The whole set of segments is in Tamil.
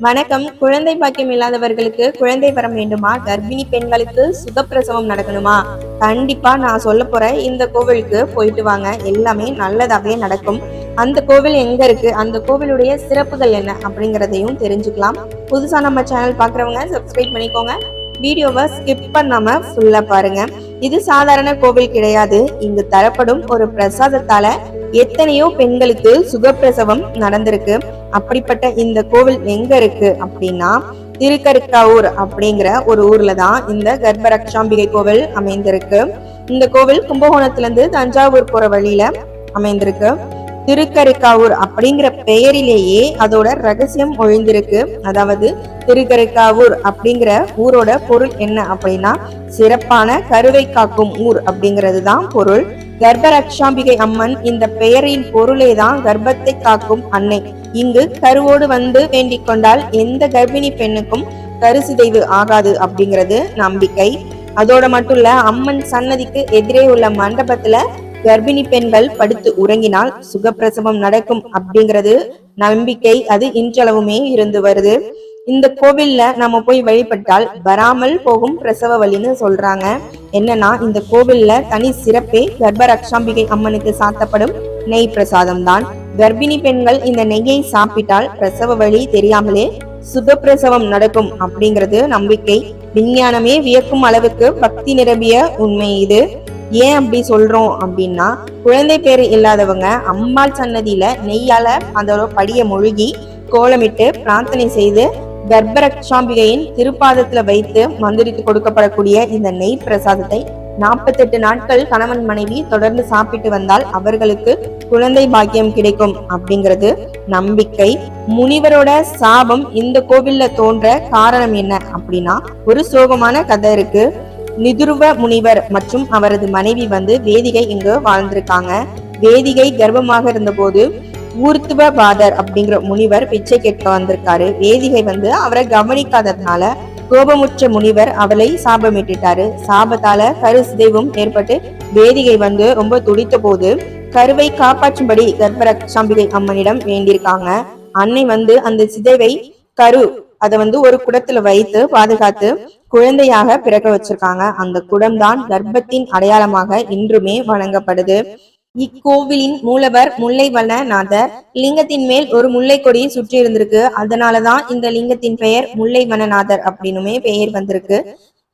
வணக்கம். குழந்தை பாக்கியம் இல்லாதவர்களுக்கு குழந்தை வர வேண்டுமா? கர்ப்பிணி பெண்களுக்கு சுகப்பிரசவம் நடக்கணுமா? கண்டிப்பா நான் சொல்ல போற இந்த கோவிலுக்கு போயிட்டு வாங்க. எல்லாமே நல்லதாவே நடக்கும். அந்த கோவில் எங்க இருக்கு? அந்த கோவிலுடைய சிறப்புகள் என்ன அப்படிங்கறதையும் தெரிஞ்சுக்கலாம். புதுசா நம்ம சேனல் பாக்குறவங்க சப்ஸ்கிரைப் பண்ணிக்கோங்க. வீடியோவை ஸ்கிப் பண்ணாம ஃபுல்லா பாருங்க. இது சாதாரண கோவில் கிடையாது. இங்கு தரப்படும் ஒரு பிரசாதத்தால எத்தனையோ பெண்களுக்கு சுகப்பிரசவம் நடந்திருக்கு. அப்படிப்பட்ட இந்த கோவில் எங்க இருக்கு அப்படின்னா திருக்கருக்காவூர் அப்படிங்கிற ஒரு ஊர்ல தான் இந்த கர்ப்பரக்ஷாம்பிகை கோவில் அமைந்திருக்கு. இந்த கோவில் கும்பகோணத்திலிருந்து தஞ்சாவூர் போற வழியில அமைந்திருக்கு. திருக்கருக்காவூர் அப்படிங்கிற பெயரிலேயே அதோட ரகசியம் ஒழிந்திருக்கு. அதாவது திருக்கருக்காவூர் அப்படிங்கிற ஊரோட பொருள் என்ன அப்படின்னா சிறப்பான கருவை காக்கும் ஊர் அப்படிங்கிறது தான் பொருள். கர்ப்பரக்ஷாம்பிகை அம்மன் இந்த பெயரின் பொருளேதான் கர்ப்பத்தை காக்கும் அன்னை. இங்கு கருவோடு வந்து வேண்டிக் கொண்டால் எந்த கர்ப்பிணி பெண்ணுக்கும் கரு சிதைவு ஆகாது அப்படிங்கிறது நம்பிக்கை. அதோட மட்டும் இல்ல அம்மன் சன்னதிக்கு எதிரே உள்ள மண்டபத்துல கர்ப்பிணி பெண்கள் படுத்து உறங்கினால் சுகப்பிரசவம் நடக்கும் அப்படிங்கிறது நம்பிக்கை. அது இன்றளவுமே இருந்து வருது. இந்த கோவில்ல நம்ம போய் வழிபட்டால் வராமல் போகும் பிரசவ வழின்னு சொல்றாங்க. என்னன்னா இந்த கோவில்ல தனி சிறப்பே கர்ப்ப ரக்ஷாம்பிகை அம்மனுக்கு சாத்தப்படும் நெய் பிரசாதம் தான் கர்ப்பிணி பெண்கள் இந்த நெய்யை சாப்பிட்டால் பிரசவ வழி தெரியாமலே சுகப்பிரசவம் நடக்கும் அப்படிங்கிறது நம்பிக்கை. விஞ்ஞானமே வியக்கும் அளவுக்கு பக்தி நிரம்பிய உண்மை இது. ஏன் அப்படி சொல்றோம் அப்படின்னா குழந்தை பேர் இல்லாதவங்க அம்பாள் சன்னதியில நெய்யால அதோட படிய மொழுகி கோலமிட்டு பிரார்த்தனை செய்து கர்ப்பரக்ஷாம்பிகையின் திருப்பாதத்துல வைத்து மந்திரித்து கொடுக்கப்படக்கூடிய இந்த நெய் பிரசாதத்தை நாற்பத்தெட்டு நாட்கள் கணவன் மனைவி தொடர்ந்து சாப்பிட்டு வந்தால் அவர்களுக்கு குழந்தை பாக்கியம் கிடைக்கும் அப்படிங்கிறது நம்பிக்கை. முனிவரோட சாபம் இந்த கோவில்ல தோன்ற காரணம் என்ன அப்படின்னா ஒரு சோகமான கதை இருக்கு. நிதுருவ முனிவர் மற்றும் அவரது மனைவி வந்து வேதிகை இங்கு வாழ்ந்திருக்காங்க. வேதிகை கர்ப்பமாக இருந்தபோது ஊர்த்துவ பாதர் அப்படிங்கிற முனிவர் பிச்சை கேட்க வந்திருக்காரு. வேதிகை வந்து அவரை கவனிக்காததுனால கோபமுற்ற முனிவர் அவளை சாபமிட்டுட்டாரு சாபத்தால கரு சிதைவும் ஏற்பட்டு வேதிகை வந்து ரொம்ப துடித்த போது கருவை காப்பாற்றும்படி கர்ப்பரக்ஷாம்பிகை அம்மனிடம் வேண்டியிருக்காங்க. அன்னை வந்து அந்த சிதைவை கரு அதை வந்து ஒரு குடத்துல வைத்து பாதுகாத்து குழந்தையாக பிறக்க வச்சிருக்காங்க. அந்த குடம் தான் கர்ப்பத்தின் அடையாளமாக இன்றுமே வழங்கப்படுது இக்கோவிலின் மூலவர் முல்லைவனநாதர். லிங்கத்தின் மேல் ஒரு முல்லை கொடியை சுற்றி இருந்திருக்கு அதனாலதான் இந்த லிங்கத்தின் பெயர் முல்லைவனநாதர் அப்படின்னுமே பெயர் வந்திருக்கு.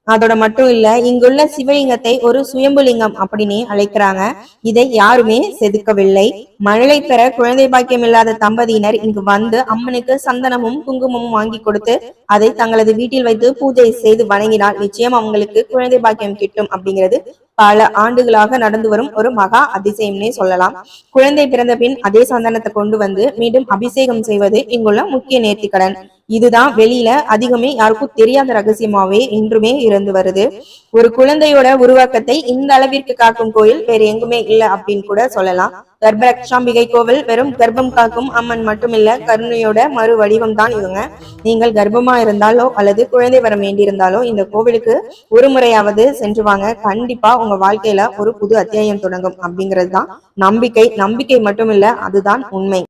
அதோட மட்டும் இல்ல இங்குள்ள சிவலிங்கத்தை ஒரு சுயம்புலிங்கம் அப்படின்னு அழைக்கிறாங்க. இதை யாருமே செதுக்கவில்லை. மழலை பெற குழந்தை பாக்கியம் இல்லாத தம்பதியினர் இங்கு வந்து அம்மனுக்கு சந்தனமும் குங்குமமும் வாங்கி கொடுத்து அதை தங்களது வீட்டில் வைத்து பூஜை செய்து வணங்கினால் நிச்சயம் அவங்களுக்கு குழந்தை பாக்கியம் கிட்டும் அப்படிங்கிறது பல ஆண்டுகளாக நடந்து வரும் ஒரு மகா அதிசயம்னே சொல்லலாம். குழந்தை பிறந்த பின் அதே சந்தானத்தை கொண்டு வந்து மீண்டும் அபிஷேகம் செய்வது இங்குள்ள முக்கிய நேர்த்திக்கடன். இதுதான் வெளியில அதிகமே யாருக்கும் தெரியாத ரகசியமாவே இன்றுமே இருந்து வருது. ஒரு குழந்தையோட உருவாக்கத்தை இந்த அளவிற்கு காக்கும் கோயில் வேற எங்குமே இல்ல அப்படின்னு கூட சொல்லலாம். கர்ப்பரக்ஷாம்பிகை கோவில் வெறும் கர்ப்பம் காக்கும் அம்மன் மட்டுமில்ல கருணையோட மறு வடிவம் தான் இவங்க. நீங்கள் கர்ப்பமா இருந்தாலோ அல்லது குழந்தை வர வேண்டியிருந்தாலோ இந்த கோவிலுக்கு ஒரு முறையாவது சென்று வாங்க. கண்டிப்பா உங்க வாழ்க்கையில ஒரு புது அத்தியாயம் தொடங்கும் அப்படிங்கிறது தான் நம்பிக்கை. நம்பிக்கை மட்டும் இல்ல அதுதான் உண்மை.